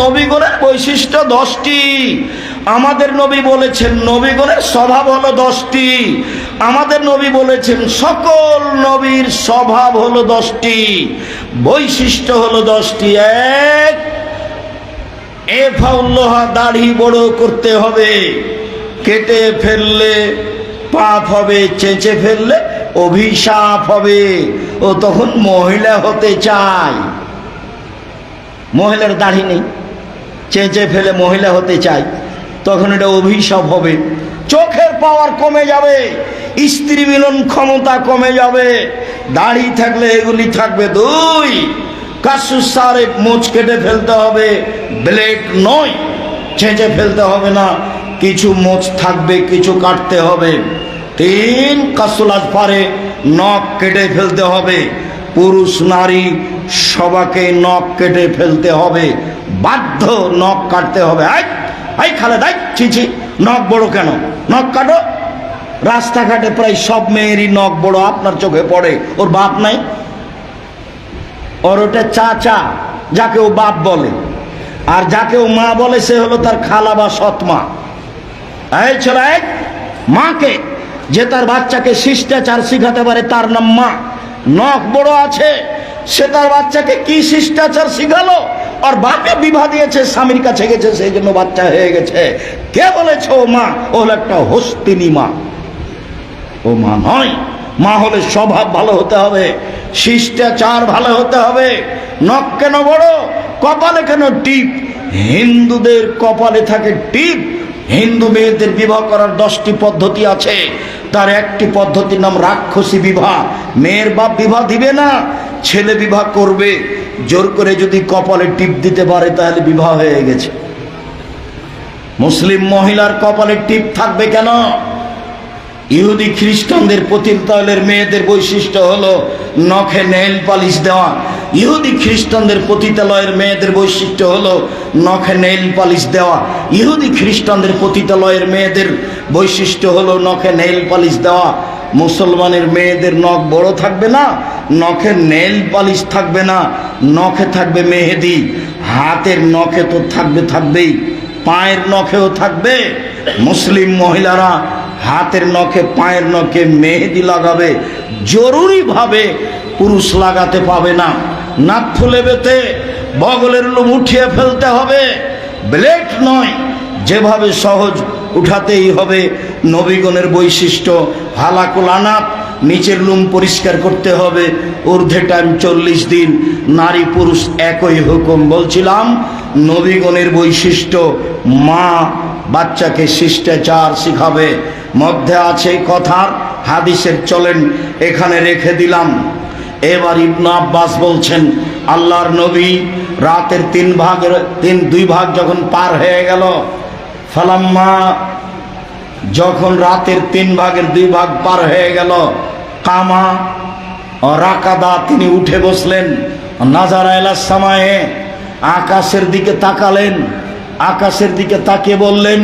নবীগণের বৈশিষ্ট্য দশটি। আমাদের নবী বলেছেন, নবীগণের স্বভাব হলো দশটি। আমাদের নবী বলেছেন, সকল নবীর স্বভাব হলো দশটি। বৈশিষ্ট্য হলো দশটি। এক এ ফাউল্লোহা দাড়ি বড় করতে হবে, কেটে ফেললে পাপ হবে, চেঁচে ফেললে অভিশাপ হবে। ও তখন মহিলা হতে চায়। মহিলার দাড়ি নেই। চেঁচে ফেলে মহিলা হতে চায়, তখন এটা অভিশাপ হবে। চোখের পাওয়ার কমে যাবে, স্ত্রী মিলন ক্ষমতা কমে যাবে। দাড়ি থাকলে এগুলি থাকবে দুই। কাসুর সারে মোচ কেটে ফেলতে হবে, ব্লেড নয়। ছেঁচে ফেলতে হবে না, কিছু মোচ থাকবে, কিছু কাটতে হবে। তিন কাসুলাজ পারে নখ কেটে ফেলতে হবে। পুরুষ নারী সবাকে নখ কেটে ফেলতে হবে। বাধ্য নখ কাটতে হবে। আই আই খালে দাই চিচি নখ বড় কেন? নখ কাটো। রাস্তাঘাটে প্রায় সব মেয়েরই নখ বড় আপনার চোখে পড়ে, ওর বাপ নাই? ওর ওটা চাচা, যাকে ও বাপ বলে। আর যাকে ও মা বলে, সে হলো তার খালা বা সৎমা। এই এই মাকে, যে তার বাচ্চাকে শিষ্টাচার শিখাতে পারে, তার নাম মা। নখ বড় আছে, সে তার বাচ্চাকে কি শিষ্টাচার শিখালো? আর বাপে বিবাহ দিয়েছে স্বামীর কাছে গেছে সেই জন্য বাচ্চা হয়ে গেছে কে বলেছে ও মা ও হলো একটা হস্তিনী মা ও মা নয় মা হলে স্বভাব ভালো হতে হবে শিষ্টাচার ভালো হতে হবে নখ কেন বড় কপালে কেন টিপ হিন্দুদের কপালে থাকে টিপ হিন্দু মেয়েদের বিবাহ করার দশটি পদ্ধতি আছে। তার একটি পদ্ধতির নাম রাক্ষসী বিবাহ। মেয়ের বাপ বিবাহ দিবে না, ছেলে বিবাহ করবে। জোর করে যদি কপালে টিপ দিতে পারে, তাহলে বিবাহ হয়ে গেছে। মুসলিম মহিলার কপালে টিপ থাকবে কেন? ইহুদি খ্রিস্টানদের পতিতালয়ের মেয়েদের বৈশিষ্ট্য হলো নখে নেল পালিশ দেওয়া। ইহুদি খ্রিস্টানদের পতিতালয়ের মেয়েদের বৈশিষ্ট্য হলো নখে নেল পালিশ দেওয়া। ইহুদি খ্রিস্টানদের পতিতালয়ের মেয়েদের বৈশিষ্ট্য হলো নখে নেল পালিশ দেওয়া। মুসলমানের মেয়েদের নখ বড় থাকবে না নখে নেল পালিশ থাকবে না, নখে থাকবে মেহেদি, হাতের নখে তো থাকবে থাকবেই, পায়ের নখেও থাকবে। মুসলিম মহিলারা হাতের নখে, পায়ের নখে মেহেদি লাগাবে, জরুরিভাবে পুরুষ লাগাতে পাবে না। নাক ফুলে বেতে বগলের লোম উঠিয়ে ফেলতে হবে। ব্লেড নয়, যেভাবে সহজ উঠাতেই হবে নবীগণের বৈশিষ্ট্য। হালাকুল আনাপ নিচের লুম পরিষ্কার করতে হবে। ঊর্ধ্বে টাইম চল্লিশ দিন, নারী পুরুষ একই হুকুম বলছিলাম। নবীগণের বৈশিষ্ট্য, মা বাচ্চাকে শিষ্টাচার শিখাবে। মধ্যে আছে কথার, হাদিসের চলেন, এখানে রেখে দিলাম। এবার ইবনু আব্বাস বলছেন, আল্লাহর নবী রাতের তিন ভাগের, তিন, দুই ভাগ যখন পার হয়ে গেল ফালাম্মা, যখন রাতের তিন ভাগের দুই ভাগ পার হয়ে গেল, কামা রাকাদা তিনি উঠে বসলেন। নাজারা এলার সময়ে, আকাশের দিকে তাকালেন। আকাশের দিকে তাকিয়ে বললেন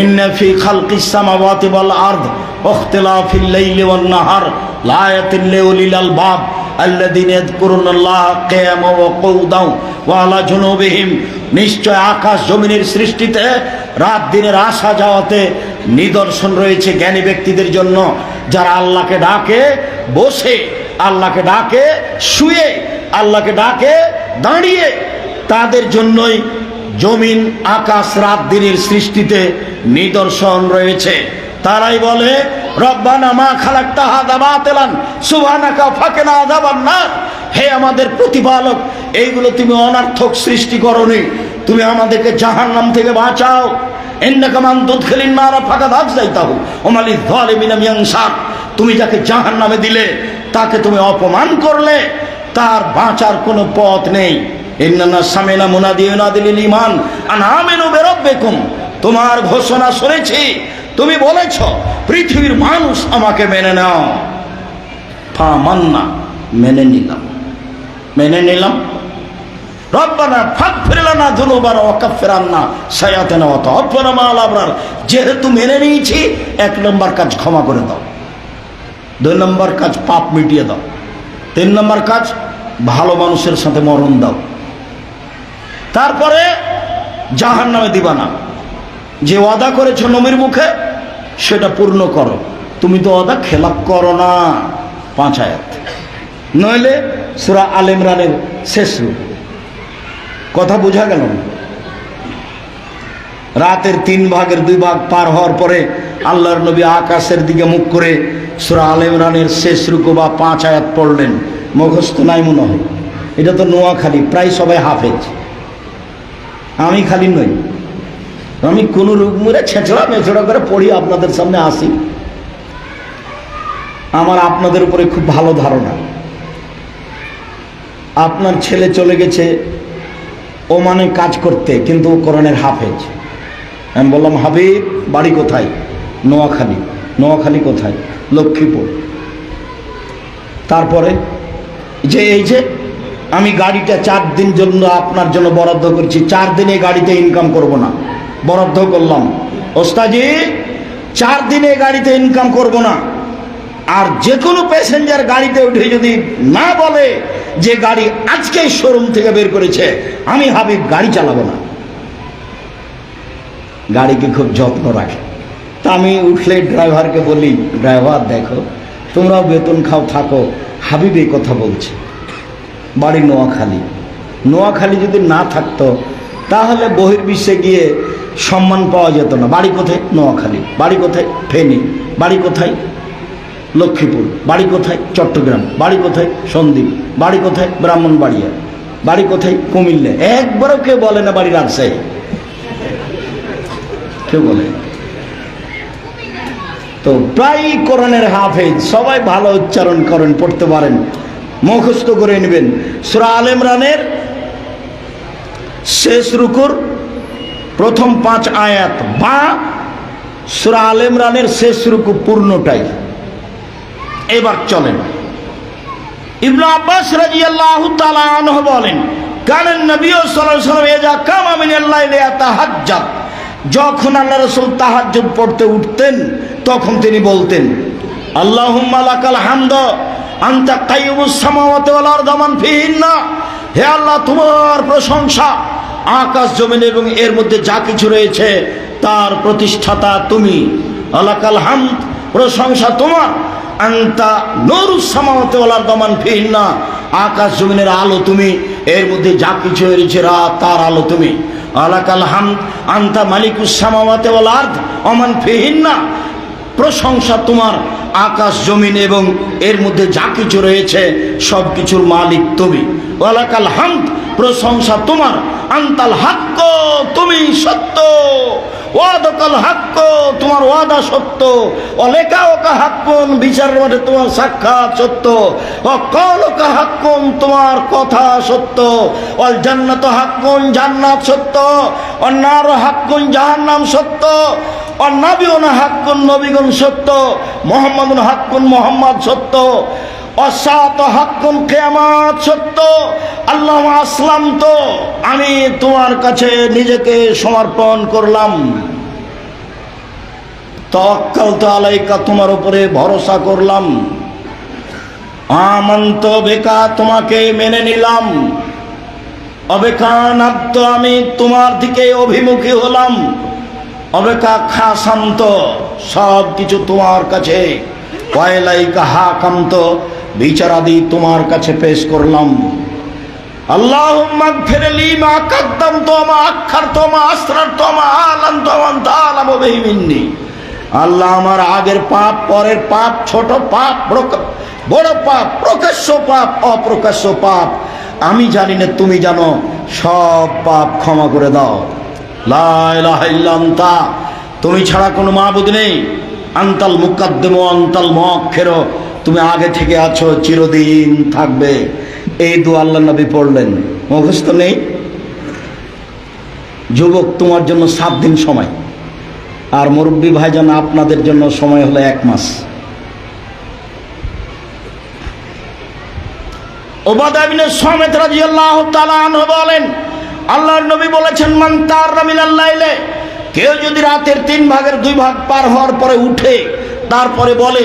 ইন্নাফি খালকিস সামাওয়াতি ওয়াল আরদ ইখতিলাফিল লাইলি ওয়ান নাহার লায়াতিন লিউলিল আলবাব আল্লাযীনা ইয়াযকুরুনাল্লাহা কিয়ামান ওয়া কুউদান ওয়া আলা নিশ্চয় আকাশ জমিনের সৃষ্টিতে রাত দিনের আসা যাওয়াতে নিদর্শন রয়েছে জ্ঞানী ব্যক্তিদের জন্য, যারা আল্লাহকে ডাকে, বসে, আল্লাহকে ডাকে, শুয়ে, আল্লাহকে ডাকে, দাঁড়িয়ে। তাদের জন্যই জমিন, আকাশ, রাত দিনের সৃষ্টিতে নিদর্শন রয়েছে। তারাই বলে, রব্বানা মা খালাক খালাক্তা হাদা বাতেলান, সুবহানাকা ফাকেনা আযাবান নার। হে আমাদের প্রতিপালক, এইগুলো তুমি অনার্থক সৃষ্টি করনি তুমি আমাদেরকে জাহান্নাম থেকে বাঁচাও। ইন্নাকা মান তুদখিলিন নারা ফাকাদ আফজাইতাহু ওমালি যালিমিনা মিয়ানসার তুমি যাকে জাহান্নামে দিলে, তাকে তুমি অপমান করলে, তার বাঁচার কোনো পথ নেই। ইন্নানা সামিনা মুনাদিউনা দিলিল ইমান আন আমিনু বিরাব্বিকুম। তোমার ঘোষণা শুনেছি। তুমি বলেছ, পৃথিবীর মানুষ আমাকে মেনে নাও। ফা মান্না, মেনে নিলাম। মেনে নিলাম। যেহেতু মেনে নিয়েছি, এক নম্বর কাজ ক্ষমা করে দাও। দুই নম্বর কাজ পাপ মিটিয়ে দাও। তিন নম্বর কাজ ভালো মানুষের সাথে মরণ দাও। তারপরে জাহান নামে দিবা না যে ওয়াদা করেছ নবীর মুখে, সেটা পূর্ণ করো। তুমি তো ওয়াদা খেলাপ করো না। পাঁচ আয়াত। নইলে সুরা আল ইমরানের শেষ রূপ। কথা বোঝা গেল? না? রাতের তিন ভাগের দুই ভাগ পার হওয়ার পরে আল্লাহর নবী আকাশের দিকে মুখ করে সুরা আল ইমরানের শেষ রুকু বা পাঁচ আয়াত পড়লেন। মুখস্থ নাই মনে হয়। এটা তো নোয়াখালী, প্রায় সবাই হাফেজ। আমি খালি নই। আমি কোনো রূপ মুড়ে ছেঁচড়া মেছড়া করে পড়ি, আপনাদের সামনে আসি। আমার আপনাদের উপরে খুব ভালো ধারণা। আপনার ছেলে চলে গেছে ওমানে কাজ করতে, কিন্তু ও কোরআনের হাফেজ। আমি বললাম, হাবিব, বাড়ি কোথায়? নোয়াখালী। নোয়াখালী কোথায়? লক্ষ্মীপুর। তারপরে, যে এই যে আমি গাড়িটা চার দিন জন্য আপনার জন্য বরাদ্দ করছি, চার দিনে গাড়িতে ইনকাম করব না। বরাদ্দ করলাম। ওস্তাজি চার দিনে গাড়িতে ইনকাম করব না। আর যে কোনো প্যাসেঞ্জার গাড়িতে উঠে যদি না বলে যে গাড়ি আজকেই শোরুম থেকে বের করেছে, আমি হাবিব, গাড়ি চালাবো না। গাড়িকে খুব যত্ন রাখে। তা আমি উঠলে ড্রাইভারকে বলি, ড্রাইভার, দেখো, তোমরাও বেতন খাও, থাকো, হাবিব এই কথা বলছে। বাড়ি নোয়াখালী। নোয়াখালী যদি না থাকতো, তাহলে বহির্বিশ্বে গিয়ে সম্মান পাওয়া যেত না। বাড়ি কোথায়? নোয়াখালী। বাড়ি কোথায়? ফেনি। বাড়ি কোথায়? লক্ষ্মীপুর। বাড়ি কোথায়? চট্টগ্রাম। বাড়ি কোথায়? সন্দ্বীপ। বাড়ি কোথায়? ব্রাহ্মণবাড়িয়া। বাড়ি কোথায়? কুমিল্লা। একবারও কেউ বলে না বাড়ি রাজশাহী কেউ বলে তো প্রায় কোরআনের হাফেজ। সবাই ভালো উচ্চারণ করেন, পড়তে পারেন। মুখস্থ করে নেবেন। সুরা আল ইমরানের শেষ রুকুর প্রথম পাঁচ আয়াত বা সুরা আল ইমরানের শেষ রুকু পূর্ণটাই। এবার চলেন। ইবনু আব্বাস রাদিয়াল্লাহু তাআলা আনহু বলেন কারণ নবী সাল্লাল্লাহু আলাইহি ওয়াসাল্লাম এজা কামা মিনাল লাইলি যখন আল্লাহ রাসূল তাহাজ্জুদ পড়তে উঠতেন, তখন তিনি বলতেন, আল্লাহুম্মা লাকাল হামদ, আনতা কাইয়ুমুস সামাওয়াতি ওয়াল আরদ মান ফিহিন্না। হে আল্লাহ, তোমার প্রশংসা, আকাশ, জমিন এবং এর মধ্যে যা কিছু রয়েছে, তার প্রতিষ্ঠাতা তুমি। আলাকাল হামদ, প্রশংসা তোমার। আন্তা নরুস সামাওয়াতে ওয়ালার দমান ফিহিন্না। আকাশ জমিনের আলো তুমি, এর মধ্যে যা কিছু রয়েছে রাত, তার আলো তুমি। আলাকাল হাম আন্তা মালিকুস সামাওয়াতে ওয়াল আরদ অমান ফিহিন্না। প্রশংসা তোমার আকাশ জমিন এবং এর মধ্যে যা কিছু রয়েছে, সব কিছুর মালিক তুমি। ওয়ালাকাল হামদ, প্রশংসা তোমার। আন্তাল হাক্ক, তুমি সত্য। ওয়াদকাল হাক্ক, তোমার ওয়াদা সত্য। অলেকা ওকা হাক্কুন, বিচারের মাঠে তোমার সাক্ষাৎ সত্য। অকলকা হাক্কুন, তোমার কথা সত্য। অল জান্নাত হাক্কুন, জান্নাত সত্য। অন্যার হাক্কুন, জাহান্নাম সত্য। অন্নাবিউন হাক্কুন নবীগুন সত্য। মোহাম্মদুন হাক্কুন, মোহাম্মদ সত্য। অসাত হাক্কুন কেয়ামাত, সত্য। আল্লাহ আসলাম তো, আমি তোমার কাছে নিজেকে সমর্পণ করলাম। তক্কাল তো আলাইকা, তোমার উপরে ভরসা করলাম। আমন্ত বেকা তোমাকে মেনে নিলাম। অবেকান আব্দ আমি তোমার দিকে অভিমুখী হলাম। অবেকা খা শান্ত সব কিছু তোমার কাছে। পয়লাইকা হা কান্ত বিচারাদি তোমার কাছে পেশ করলাম। আল্লাহ ফেরলি মা কাদ্দাম তো মা আক্ষার তো মা আসরার তো মা আলান তো মান তালাম বেহিমিন্নি আল্লাহ আমার আগের পাপ, পরের পাপ, ছোট পাপ বড় পাপ, প্রকাশ্য পাপ, অপ্রকাশ্য পাপ। আমি জানি না তুমি জানো, সব পাপ ক্ষমা করে দাও। ইল্লা তুমি ছাড়া কোনো মাহবুদ নেই। আন্তাল মুকাদ্দম আন্তাল মক্ষের তুমি আগে থেকে আছো, চিরদিন থাকবে। এই দু আল্লাহ নবী পড়লেন। মুখস্থ নেই? যুবক, তোমার জন্য সাত দিন সময়। আর মুরব্বী ভাইজান, আপনাদের জন্য সময় হলো এক মাস। ওবাদাবিনের সমেত রাজিয়াল্লাহ তালান বলেন, আল্লাহর নবী বলেছেন, মান তার রামিন আল্লাহ কেউ যদি রাতের তিন ভাগের দুই ভাগ পার হওয়ার পরে উঠে, তারপরে বলে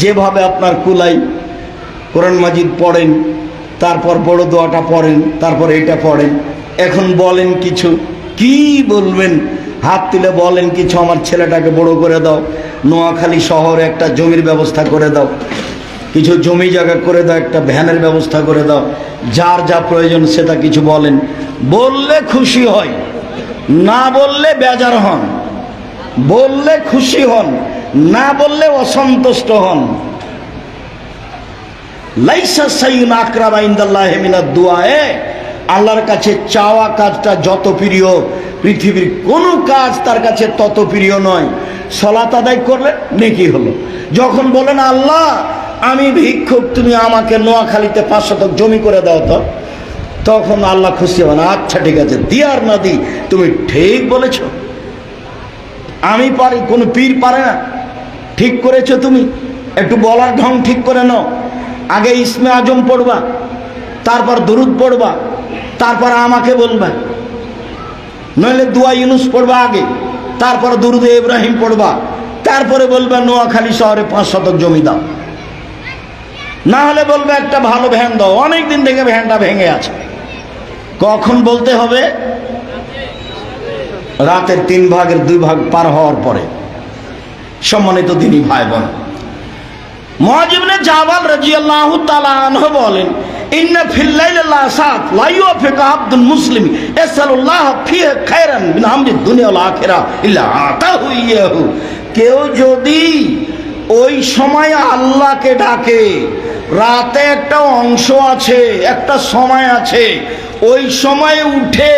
যেভাবে আপনার কুলাই কোরআন মাজিদ পড়েন, তারপর বড় দোয়াটা পড়েন, তারপর এটা পড়েন, এখন বলেন কিছু, কি বলবেন? হাত তুলে বলেন কিছু, আমার ছেলেটাকে বড় করে দাও, নোয়াখালী শহরে একটা জমির ব্যবস্থা করে দাও, কিছু জমি জায়গা করে দাও, একটা ভ্যানের ব্যবস্থা করে দাও, যার যা প্রয়োজন সেটা কিছু বলেন। বললে খুশি হয়, না বললে বেজার হন, বললে খুশি হন। না বললে অসন্তুষ্ট হন। লাইসা সাইন আকরাম আইন্দাল্লাহ মিনাদ দুআয়ে, আল্লাহর কাছে চাওয়া কাজটা যত প্রিয়, পৃথিবীর কোনো কাজ তার কাছে তত প্রিয় নয়। সলাত আদায় করলে নেকি হলো। যখন বলেন, আল্লাহ, আমি ভিক্ষুক, তুমি আমাকে নোয়াখালীতে পাঁচ শতক জমি করে দাও তো। তখন আল্লাহ খুশি হবেন আচ্ছা ঠিক আছে দিয়ার না দি, তুমি ঠিক বলেছ। আমি পারি, কোনো পীর পারে না। ঠিক করেছ তুমি? একটু বলার ঢং ঠিক করে নাও। আগে ইসমে আজম পড়বা, তারপর দরুদ পড়বা, তারপর আমাকে বলবা। নইলে দুয়া ইউনুস পড়বা আগে, তারপর দুরুদে ইব্রাহিম পড়বা, তারপরে বলবা নোয়াখালী শহরে পাঁচ শতক জমি দাও। না হলে বলবে একটা ভালো ভ্যান দাও অনেক দিন থেকে ভ্যানটা ভেঙে আছে। কখন বলতে হবে? রাতের তিন ভাগের দুই ভাগ পার হওয়ার পরে। সম্মানিত দিনী ভাই বোন মহাজিবনে জাবাল তাআলা আনহু বলেন, ইন্না ফিল লাইলি লাসাত লা ইউফিকা আব্দুল মুসলিম ইয়াসালুল্লাহ ফি কেউ যদি ওই সময় আল্লাহকে ডাকে, রাতে একটা অংশ আছে, একটা সময় আছে, ওই সময়ে উঠে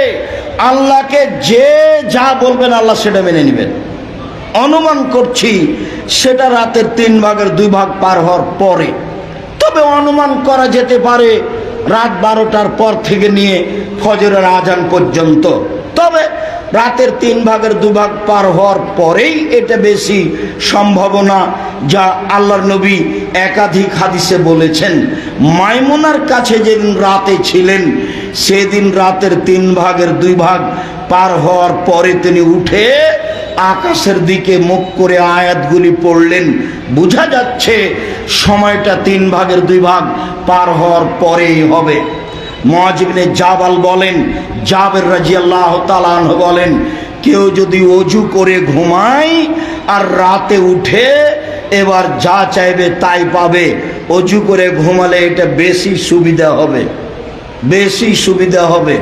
আল্লাহকে যে যা বলবেন আল্লাহ সেটা মেনে নেবেন। অনুমান করছি, সেটা রাতের তিন ভাগের দুই ভাগ পার হওয়ার পরে। তবে অনুমান করা যেতে পারে, রাত বারোটার পর থেকে নিয়ে ফজরের আজান পর্যন্ত। তবে রাতের তিন ভাগের দু ভাগ পার হওয়ার পরেই এটা বেশি সম্ভাবনা যা আল্লাহর নবী একাধিক হাদিসে বলেছেন। মাইমুনার কাছে যেদিন রাতে ছিলেন, সেদিন রাতের তিন ভাগের দুই ভাগ পার হওয়ার পরে তিনি উঠে আকাশের দিকে মুখ করে আয়াতগুলি পড়লেন, বোঝা যাচ্ছে সময়টা তিন ভাগের দুই ভাগ পার হওয়ার পরেই হবে। মহাজিবিনে জাবাল বলেন, জাবের রাজি আল্লাহ তালান বলেন, কেউ যদি অজু করে ঘুমায় আর রাতে উঠে এবার যা চাইবে তাই পাবে। অজু করে ঘুমালে এটা বেশি সুবিধা হবে। বেশি সুবিধা হবে।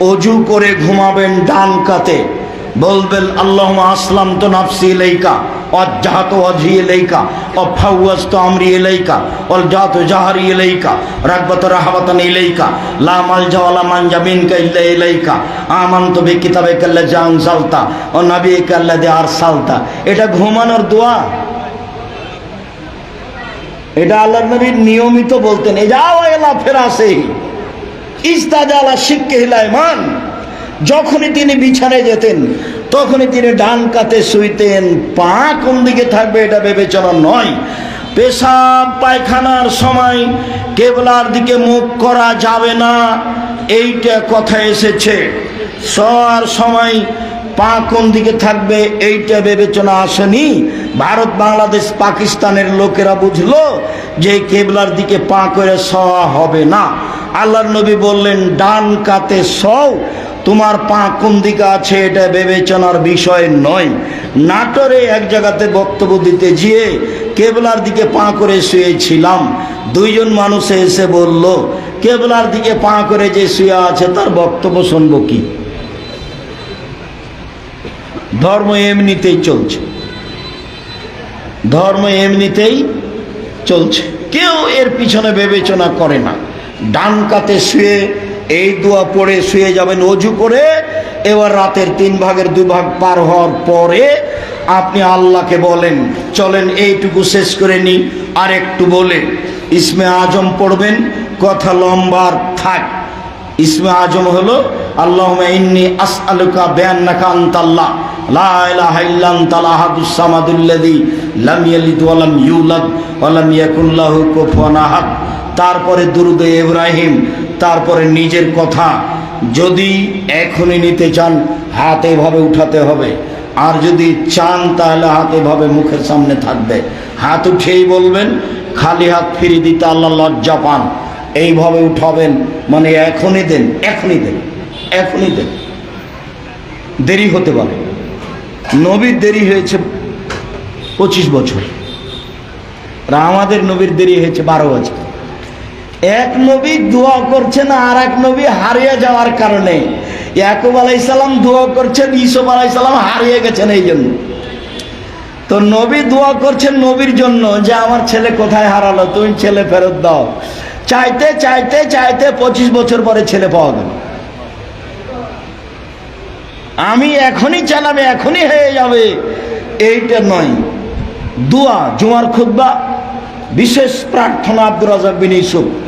অজু করে ঘুমাবেন ডান কাতে। বলবেন আল্লাহ আসলাম তো নাফসি ইলাইকা অজ্জাহাত অজি ইলাইকা অফাউয়াস্ত আমরি ইলাইকা অল জাত জাহারি ইলাইকা, রাগবত রাহাবাতান ইলাইকা, লা মালজা ওয়ালা মানজা মিনকা ইল্লা ইলাইকা, আমান্ত বি কিতাবিকা আল্লাযী আনজালতা ও নাবিয়িকা আল্লাযী আরসালতা। এটা ঘুমানোর দোয়া। এটা আল্লাহর নবী নিয়মিত বলতেন এই যাও এলা ফেরাসে ইস্তাজালা শিখকে হিলাইমান। যখনই তিনি বিছানায় যেতেন, তখনই তিনি ডান কাতে শুইতেন। পা কোন দিকে থাকবে এটা বিবেচনা নয়। পেশাব, পায়খানার সময় কেবলার দিকে মুখ করা যাবে না, এইটা কথা এসেছে। সর সময় পা কোন দিকে থাকবে এইটা বিবেচনা আসেনি। ভারত, বাংলাদেশ, পাকিস্তানের লোকেরা বুঝলো যে কেবলার দিকে পা করে সওয়া হবে না। আল্লাহর নবী বললেন, ডান কাতে সও তোমার পা কোন দিকে আছে এটা বিবেচনার বিষয় নয়। নাটোরে এক জায়গাতে বক্তব্য দিতে গিয়ে কেবলার দিকে পা করে শুয়েছিলাম। দুইজন মানুষে এসে বলল, কেবলার দিকে পা করে যে শুয়ে আছে তার বক্তব্য শুনব কি? ধর্ম এমনিতেই চলছে। ধর্ম এমনিতেই চলছে। কেউ এর পিছনে বিবেচনা করে না। ডান কাতে শুয়ে এই দোয়া পড়ে শুয়ে যাবেন, অজু করে। এবার রাতের তিন ভাগের দুই ভাগ পার হওয়ার পরে আপনি আল্লাহকে বলেন, চলেন এইটুকু শেষ করে নি আর একটু বলে ইসমে আজম পড়বেন, কথা লম্বার থাক। ইসমে আজম হলো আল্লাহ ইন্নি আসআলুকা লাম ইউলাদ তারপরে দুরুদ ইব্রাহিম তারপরে নিজের কথা যদি এখনই নিতে চান, হাত এভাবে উঠাতে হবে। আর যদি চান, তাহলে হাত এভাবে মুখের সামনে থাকবে। হাত উঠেই বলবেন, খালি হাত ফিরিয়ে দিতে আল্লাহ লজ্জা পান। এইভাবে উঠাবেন মানে এখনই দেন এখনই দেন এখনই দেন। দেরি হতে পারে। নবীর দেরি হয়েছে পঁচিশ বছর। আর আমাদের নবীর দেরি হয়েছে বারো বছর। এক নবী দোয়া করছেন আর এক নবী হারিয়ে যাওয়ার কারণে। ইয়াকুব আলাইসাল্লাম দোয়া করছেন ইসুফ আলাইসাল্লাম হারিয়ে গেছেন এই জন্য। তো নবী দোয়া করছেন নবীর জন্য যে, আমার ছেলে কোথায় হারালো? তুমি ছেলে ফেরত দাও। চাইতে চাইতে চাইতে পঁচিশ বছর পরে ছেলে পাওয়া গেল। আমি এখনই চালাবে, এখনই হয়ে যাবে। এইটা নয়। দোয়া, জুমার খুদ্া বিশেষ প্রার্থনা আব্দুর রাজাক বিন ইসুফ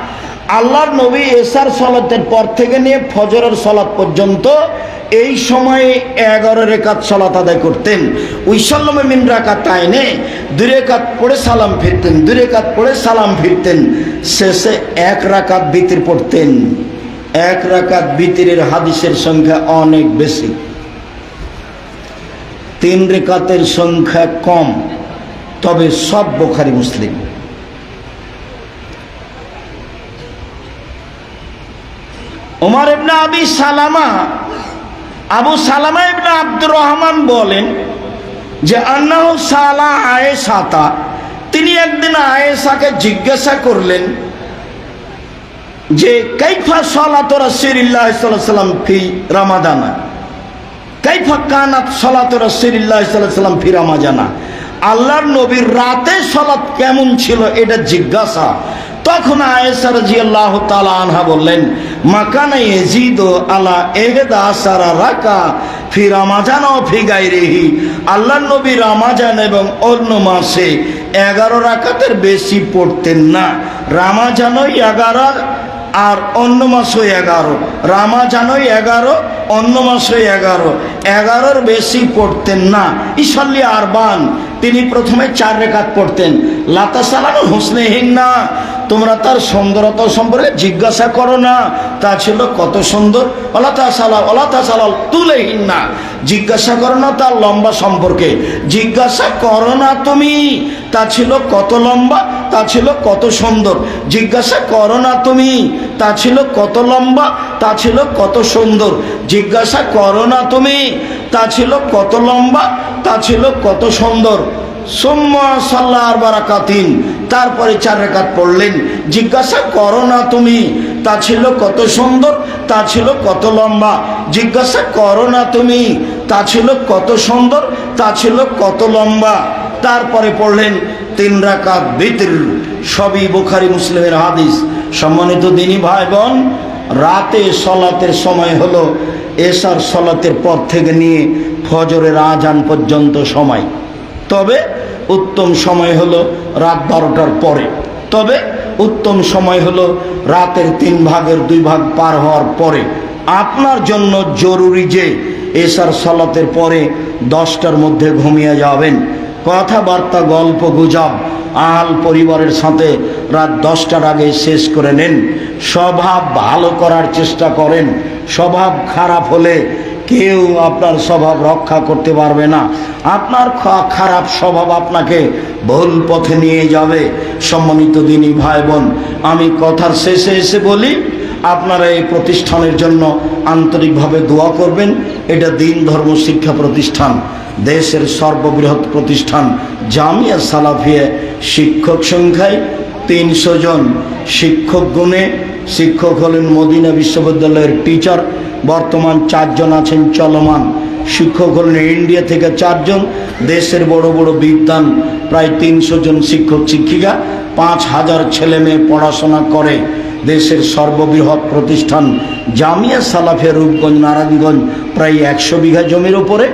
আল্লাহর নবী এসার সলাতের পর থেকে নিয়ে ফজরের সলাত পর্যন্ত এই সময়ে এগারো রেখাত সলাত আদায় করতেন। উইসাল্লামে মিন রাকাত তাইনে দুই রেখাত পড়ে সালাম ফিরতেন, দুই রেখাত পড়ে সালাম ফিরতেন, শেষে এক রাকাত বিতির পড়তেন। এক রাকাত বিতিরের হাদিসের সংখ্যা অনেক বেশি। তিন রেখাতের সংখ্যা কম, তবে সব বোখারি মুসলিম। ওমর ইবনা আবি সালামা, আবু সালামা ইবনা আব্দুর রহমান বলেন যে, আন্নাহ সালা আয়েশাতা। তিনি একদিন আয়েশাকে জিজ্ঞাসা করলেন যে, কাইফা সলাত আলাইহি সাল্লাম ফি রামাদানা? কাইফা কানাত সলাত আলাইহি সাল্লাম ফি রামাজানা আল্লাহর নবীর রাতে সলাত কেমন ছিল এটা জিজ্ঞাসা। তখন আয়েশা রাদিয়াল্লাহু তাআলা আনহা বললেন, মাকানা ইয়াজিদু আলা ইহদা আসারা রাকা ফি রামাজান ও ফি গায়রিহি। আল্লাহর নবী রামাজান এবং অন্য মাসে এগারো রাকাতের বেশি পড়তেন না। রামাজানই এগারো আর অন্য মাসও এগারো। রামাজানই এগারো, অন্য মাসে এগারো। এগারোর বেশি পড়তেন না। ইসল্লি আরবান, তিনি প্রথমে চার রেখাত পড়তেন। লাতা সালানো হুসনেহীন না তোমরা তার সুন্দরতা সম্পর্কে জিজ্ঞাসা করো না। তা ছিল কত সুন্দর? সালাল না জিজ্ঞাসা করো না তার লম্বা সম্পর্কে। জিজ্ঞাসা করো না তুমি, তা ছিল কত লম্বা, তা ছিল কত সুন্দর। জিজ্ঞাসা করো না তুমি, তা ছিল কত লম্বা, তা ছিল কত সুন্দর। জিজ্ঞাসা করো না তুমি, তা ছিল কত লম্বা, তা ছিল কত সুন্দর। বারাকাতিন। তারপরে চার রেখাত পড়লেন। জিজ্ঞাসা করো না তুমি, তা ছিল কত সুন্দর, তা ছিল কত লম্বা। জিজ্ঞাসা করো না তুমি, তা ছিল কত সুন্দর, তা ছিল কত লম্বা। তারপরে পড়লেন তিন রাকাত বিতর সবই বুখারি মুসলিমের হাদিস। সম্মানিত দিনী ভাই বোন রাতে সলাতের সময় হলো, এসার সলাতের পর থেকে নিয়ে ফজরের আজান পর্যন্ত সময়। তবে উত্তম সময় হলো রাত বারোটার পরে। তবে উত্তম সময় হলো রাতের তিন ভাগের দুই ভাগ পার হওয়ার পরে। আপনার জন্য জরুরি যে এসার সলাতের পরে দশটার মধ্যে ঘুমিয়ে যাবেন। কথাবার্তা, গল্প, গুজব, আহাল পরিবারের সাথে রাত দশটার আগে শেষ করে নেন। স্বভাব ভালো করার চেষ্টা করেন। স্বভাব খারাপ হলে কেউ আপনার স্বভাব রক্ষা করতে পারবে না। আপনার খারাপ স্বভাব আপনাকে ভুল পথে নিয়ে যাবে। সম্মানিত দিনী ভাই বোন আমি কথার শেষে এসে বলি, আপনারা এই প্রতিষ্ঠানের জন্য আন্তরিকভাবে দোয়া করবেন। এটা দিন ধর্ম শিক্ষা প্রতিষ্ঠান, দেশের সর্ববৃহৎ প্রতিষ্ঠান, জামিয়া সালাফিয়া শিক্ষক সংখ্যায় তিনশো জন শিক্ষক গুণে। শিক্ষক হলেন মদিনা বিশ্ববিদ্যালয়ের টিচার বর্তমান চারজন আছেন চলমান। শিক্ষক হলেন ইন্ডিয়া থেকে চারজন, দেশের বড় বড় বিদ্যান প্রায় তিনশো জন শিক্ষক, শিক্ষিকা, পাঁচ হাজার ছেলে মেয়ে পড়াশোনা করে। দেশের সর্ববৃহৎ প্রতিষ্ঠান জামিয়া সালাফিয়া রূপগঞ্জ, নারায়ণগঞ্জ, প্রায় একশো বিঘা জমির ওপরে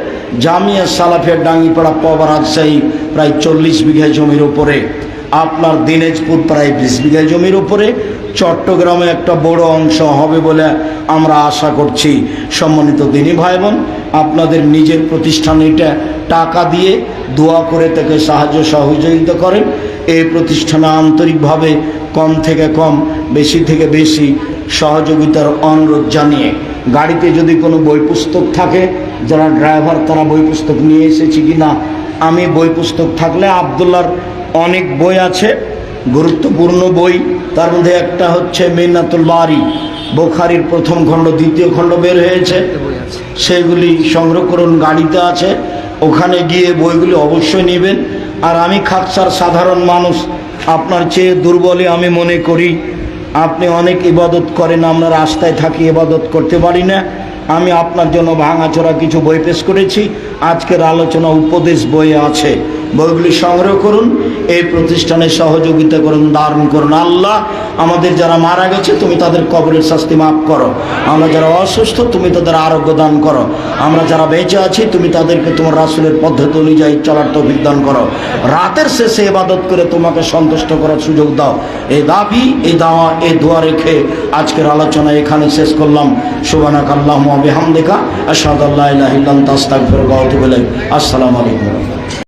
জামিয়া সালাফিয়া ডাঙ্গিপাড়া পবা রাজশাহী প্রায় চল্লিশ বিঘা জমির ওপরে আপনার দিনাজপুর প্রায় বিশ বিঘা জমির উপরে। চট্টগ্রামে একটা বড় অংশ হবে বলে আমরা আশা করছি। সম্মানিত দিনী ভাই বোন আপনাদের নিজের প্রতিষ্ঠান এটা টাকা দিয়ে দোয়া করে তাকে সাহায্য সহযোগিতা করেন। এই প্রতিষ্ঠানে আন্তরিকভাবে কম থেকে কম, বেশি থেকে বেশি সহযোগিতার অনুরোধ জানিয়ে, গাড়িতে যদি কোনো বই পুস্তক থাকে, যারা ড্রাইভার তারা বই পুস্তক নিয়ে এসেছি কি না আমি বই পুস্তক থাকলে আবদুল্লার অনেক বই আছে, গুরুত্বপূর্ণ বই। তার মধ্যে একটা হচ্ছে মিন্নাতুল বাড়ি বোখারির প্রথম খণ্ড, দ্বিতীয় খণ্ড বের হয়েছে। সেগুলি সংগ্রহ করুন গাড়িতে আছে, ওখানে গিয়ে বইগুলি অবশ্যই নেবেন। আর আমি খাকসার সাধারণ মানুষ, আপনার চেয়ে দুর্বলে আমি মনে করি। আপনি অনেক ইবাদত করেন, আমরা রাস্তায় থাকি, ইবাদত করতে পারি না। আমি আপনার জন্য ভাঙাচোরা কিছু বই পেশ করেছি। আজকের আলোচনা উপদেশ বইয়ে আছে। বইগুলি সংগ্রহ করুন, এই প্রতিষ্ঠানে সহযোগিতা করুন, দারুণ করুন। আল্লাহ আমাদের যারা মারা গেছে, তুমি তাদের কবরের শাস্তি মাফ করো। আমরা যারা অসুস্থ, তুমি তাদের আরোগ্য দান করো। আমরা যারা বেঁচে আছি, তুমি তাদেরকে তোমার রাসুলের পদ্ধতি অনুযায়ী চলার তৌফিক দান করো। রাতের শেষে ইবাদত করে তোমাকে সন্তুষ্ট করার সুযোগ দাও। এই দাবি, এই দাওয়া, এই দোয়া রেখে আজকের আলোচনা এখানে শেষ করলাম। সুবানাক আল্লাহ বিহামদিকা আসাদ আল্লাহ ইলাইক আসসালামু আলাইকুম।